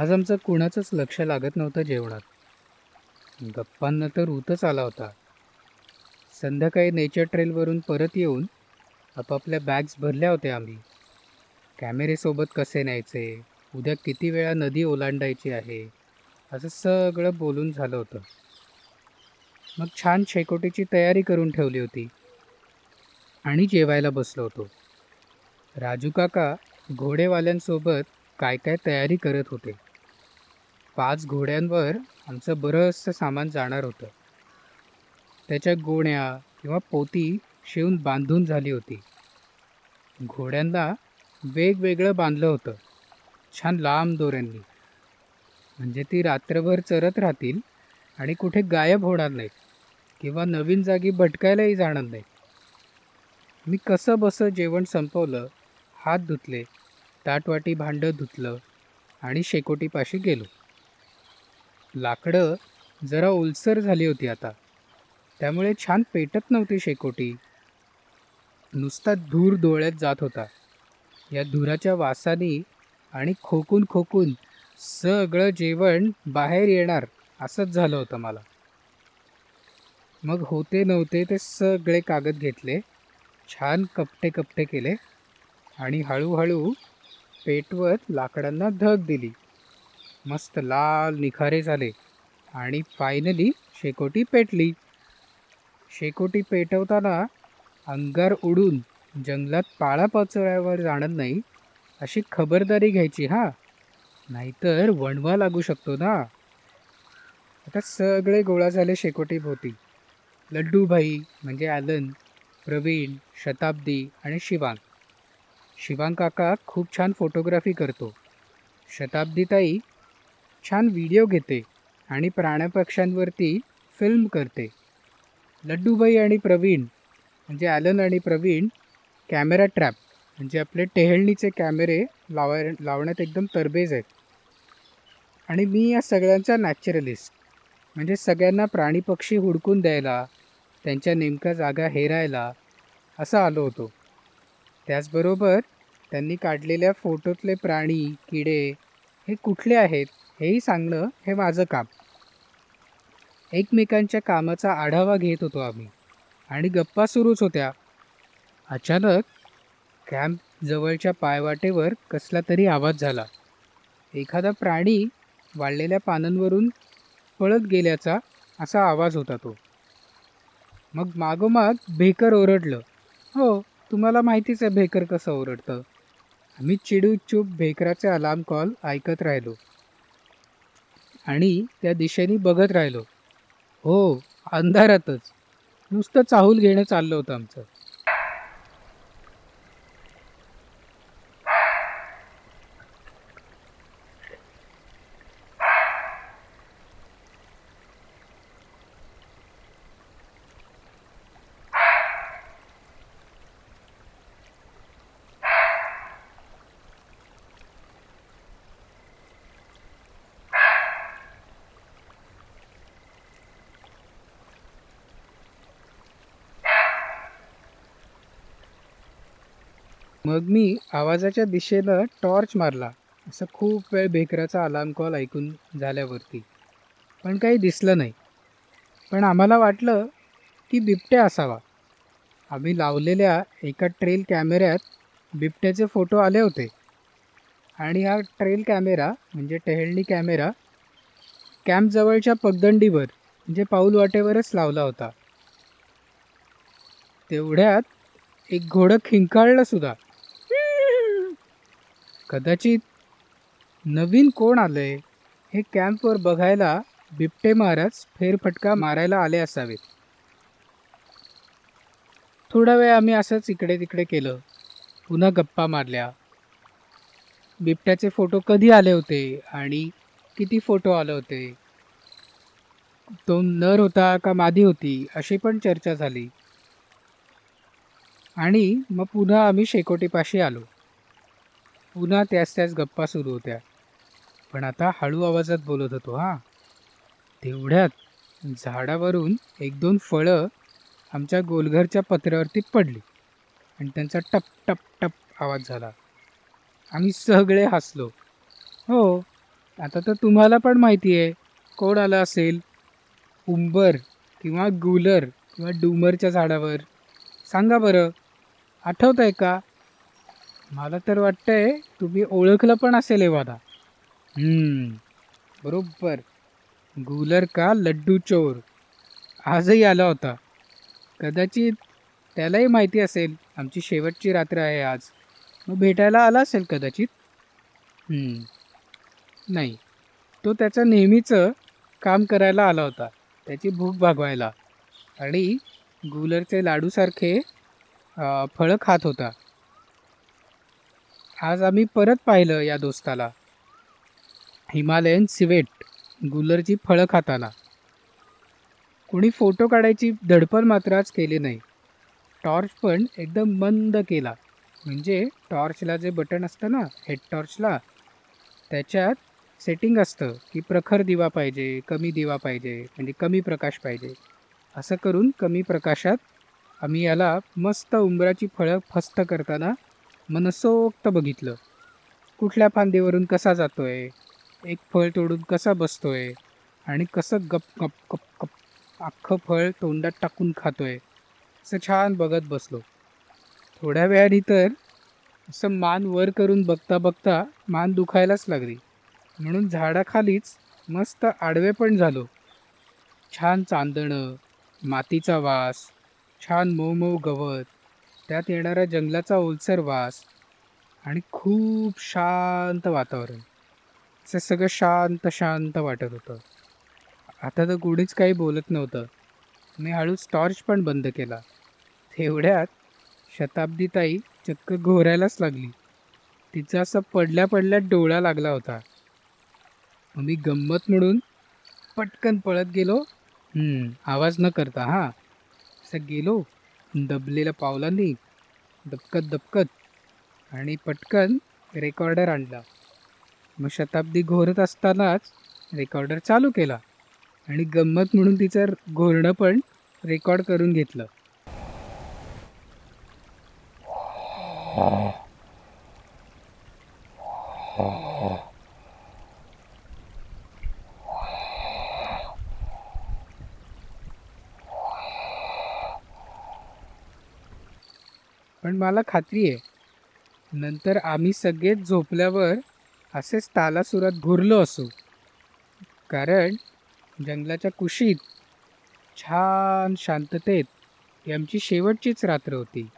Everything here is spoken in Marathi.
आज आमचं कुणाचंच लक्ष लागत नव्हतं जेवणात. गप्पांना तर ऊतच आला होता. संध्याकाळी नेचर ट्रेलवरून परत येऊन आपापल्या बॅग्स भरल्या होत्या आम्ही. कॅमेरेसोबत कसे न्यायचे? उद्या किती वेळा नदी ओलांडायची आहे? असं सगळं बोलून झालं होतं. मग छान शेकोटीची तयारी करून ठेवली होती. आणि जेवायला बसलो होतो. राजू काका घोडेवाल्यांसोबत काय काय तयारी करत होते? पाच घोड्यांवर आमचं बरंचसं सामान जाणार होतं. त्याच्या गोण्या किंवा पोती शिवून बांधून झाली होती. घोड्यांना वेगवेगळं बांधलं होतं. छान लांब दोऱ्यांनी. म्हणजे ती रात्रभर चरत राहतील आणि कुठे गायब होणार नाहीत किंवा नवीन जागी भटकायलाही जाणार नाही मी कसं बसं जेवण संपवलं हात धुतले ताटवाटी भांडं धुतलं आणि शेकोटीपाशी गेलो. लाकडं जरा ओलसर झाली होती आता. त्यामुळे छान पेटत नव्हती शेकोटी. नुसता धूर डोळ्यात जात होता. या धुराच्या वासाने आणि खोकून खोकून सगळं जेवण बाहेर येणार असंच झालं होतं मला. मग होते नव्हते ते सगळे कागद घेतले छान कपटे कपटे केले आणि हळूहळू पेटवत लाकडांना धग दिली. मस्त लाल निखारे झाले. आणि फायनली शेकोटी पेटली. शेकोटी पेटवताना अंगार उडून जंगलात पाळा पचवल्यावर जाणार नाही अशी खबरदारी घ्यायची हा. नाहीतर वणवा लागू शकतो ना. आता सगळे गोळा झाले शेकोटी भोवती. लड्डूभाई म्हणजे ॲलन प्रवीण शताब्दी आणि शिवांग. शिवांग काका खूप छान फोटोग्राफी करतो. शताब्दीताई छान व्हिडिओ घेते आणि प्राण्यापक्ष्यांवरती फिल्म करते. लड्डूबाई आणि प्रवीण म्हणजे ॲलन आणि प्रवीण कॅमेरा ट्रॅप म्हणजे आपले टेहळणीचे कॅमेरे लावाय लावण्यात एकदम तरबेज आहेत. आणि मी या सगळ्यांचा नॅचरलिस्ट म्हणजे सगळ्यांना प्राणी पक्षी हुडकून द्यायला त्यांच्या नेमक्या जागा हेरायला असं आलो होतो. त्याचबरोबर त्यांनी काढलेल्या फोटोतले प्राणी किडे हे कुठले आहेत? हेही सांगणं हे माझं काम. एकमेकांच्या कामाचा आढावा घेत होतो आम्ही. आणि गप्पा सुरूच होत्या. अचानक कॅम्प जवळच्या पायवाटेवर कसला तरी आवाज झाला. एखादा प्राणी वाळलेल्या पानांवरून पळत गेल्याचा असा आवाज होता तो. मग मागोमाग भेकर ओरडलं. हो तुम्हाला माहितीच आहे भेकर कसं ओरडतं. आम्ही चिडूचूप भेकराचे अलार्म कॉल ऐकत राहिलो. आणि त्या दिशेने बघत राहिलो. हो अंधारातच. नुसतं चाहूल घेणं चाललं होतं आमचं. मग मी आवाजाच्या दिशेनं टॉर्च मारला. असं खूप वेळ बेकराचा अलार्म कॉल ऐकून झाल्यावरती. पण काही दिसलं नाही. पण आम्हाला वाटलं की बिबट्या असावा. आम्ही लावलेल्या एका ट्रेल कॅमेऱ्यात बिबट्याचे फोटो आले होते. आणि हा ट्रेल कॅमेरा म्हणजे टेहळणी कॅमेरा कॅम्पजवळच्या पगदंडीवर म्हणजे पाऊल वाटेवरच लावला होता. तेवढ्यात एक घोडं खिंकाळलं सुद्धा. कदाचित नवीन कोण आलंय हे कॅम्पवर बघायला बिबटे महाराज फेरफटका मारायला आले असावेत. थोडा वेळ आम्ही असंच इकडे तिकडे केलं. पुन्हा गप्पा मारल्या. बिबट्याचे फोटो कधी आले होते आणि किती फोटो आले होते? तो नर होता का मादी होती? अशी पण चर्चा झाली. आणि मग पुन्हा आम्ही शेकोटीपाशी आलो. पुन्हा त्याच त्याच गप्पा सुरू होत्या. पण आता हळू आवाजात बोलत होतो हां. तेवढ्यात झाडावरून एक दोन फळं आमच्या गोलघरच्या पत्र्यावरती पडली आणि त्यांचा टप टप टप आवाज झाला. आम्ही सगळे हसलो. हो आता तर तुम्हाला पण माहिती आहे कोण आलं असेल? उंबर किंवा गुलर किंवा डुमरच्या झाडावर. सांगा बरं आठवत आहे का? मला तर वाटतंय तुम्ही ओळखलं पण असेल हम्म, बरोबर. गुलर का लड्डू चोर? आजही आला होता. कदाचित त्यालाही माहिती असेल. आमची शेवटची रात्र आहे आज. मग भेटायला आला असेल कदाचित? नाही. तो त्याचं नेहमीचं काम करायला आला होता. त्याची भूक भागवायला. आणि गुलरचे लाडूसारखे फळं खात होता. आज आम्ही परत पाहिलं या दोस्ताला. हिमालयन सिवेट गुलरची फळं खाताना. कोणी फोटो काढायची धडपड मात्र आज केली नाही. टॉर्च पण एकदम मंद केला. म्हणजे टॉर्चला जे बटन असतं ना हेड टॉर्चला त्याच्यात सेटिंग असतं की प्रखर दिवा पाहिजे कमी दिवा पाहिजे म्हणजे कमी प्रकाश पाहिजे. असं करून कमी प्रकाशात आम्ही याला मस्त उंबराची फळं फस्त करताना मनसोक्त बघितलं. कुठल्या फांदीवरून कसा जातोय? एक फळ तोडून कसा बसतोय? आणि कसं गप गप गप गप अख्खं फळ तोंडात टाकून खातोय? असं छान बघत बसलो. थोड्या वेळाने तर असं मान वर करून बघता बघता मान दुखायलाच लागली. म्हणून झाडाखालीच मस्त आडवे पण झालो. छान चांदणं मातीचा वास छान मऊ मऊ गवत त्यात येणारा जंगलाचा ओलसर वास आणि खूप शांत वातावरण. असं सगळं शांत शांत वाटत होतं. आता तर कुणीच काही बोलत नव्हतं. मी हळूच टॉर्च पण बंद केला. तेवढ्यात शताब्दीताई चक्क घोरायलाच लागली. तिचा असं पडल्या पडल्या डोळा लागला होता. मी गंमत म्हणून पटकन पळत गेलो. आवाज न करता हां. असं गेलो. दबलेल्या पावलांनी दबकत दबकत आणि पटकन रेकॉर्डर आणला. मग शताब्दी घोरत असतानाच रेकॉर्डर चालू केला आणि गंमत म्हणून तिचं घोरणं पण रेकॉर्ड करून घेतलं. पण मला खात्री आहे. नंतर आम्ही सगळेच झोपल्यावर असेच तालासुरात घुरलो असू. कारण जंगलाच्या कुशीत छान शांततेत ही आमची शेवटचीच रात्र होती.